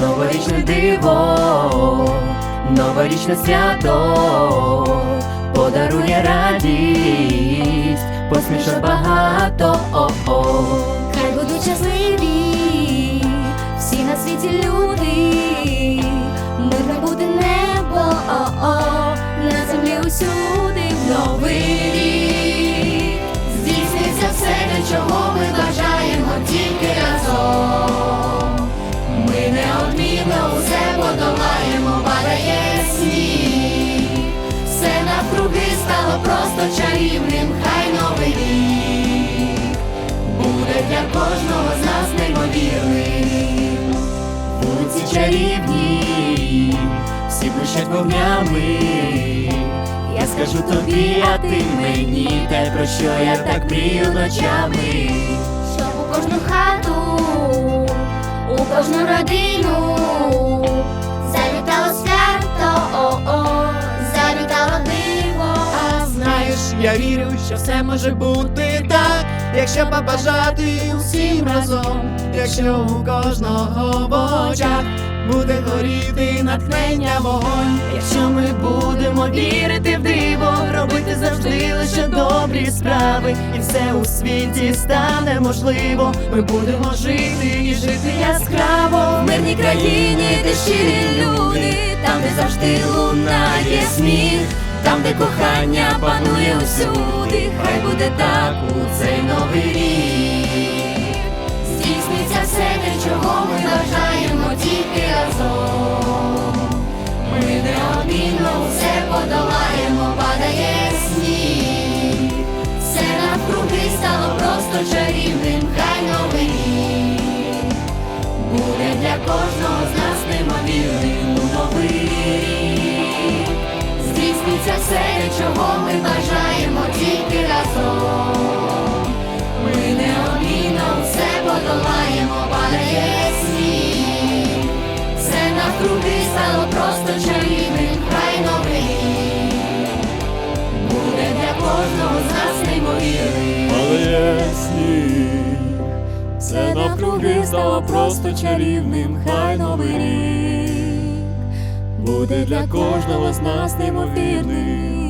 новорічне диво, новорічне свято подарує радість, посмішок багато. О-о. Хай будуть щасливі всі на світі люди, блищать вогнями. Я скажу тобі, а ти мені те, про що я так мрію ночами. Щоб у кожну хату, у кожну родину завітало свято, о-о, завітало диво. А знаєш, я вірю, що все може бути так, якщо побажати усім разом, якщо у кожного в очах буде горіти натхнення вогонь. Якщо ми будемо вірити в диво, робити завжди лише добрі справи, і все у світі стане можливо. Ми будемо жити і жити яскраво в мирній країні, де щирі люди, там, де завжди лунає сміх, там, де кохання панує усюди, хай буде так у цей новий чарівним, хай новий рік буде для кожного з нас неймовірним у новий рік. Здійсниться все, чого ми бажаємо тільки разом. Ми неодмінно все подолаємо, падає сніг. Все навкруги стало просто чарівним, все навкруги стало просто чарівним, хай новий рік буде для кожного з нас неймовірним.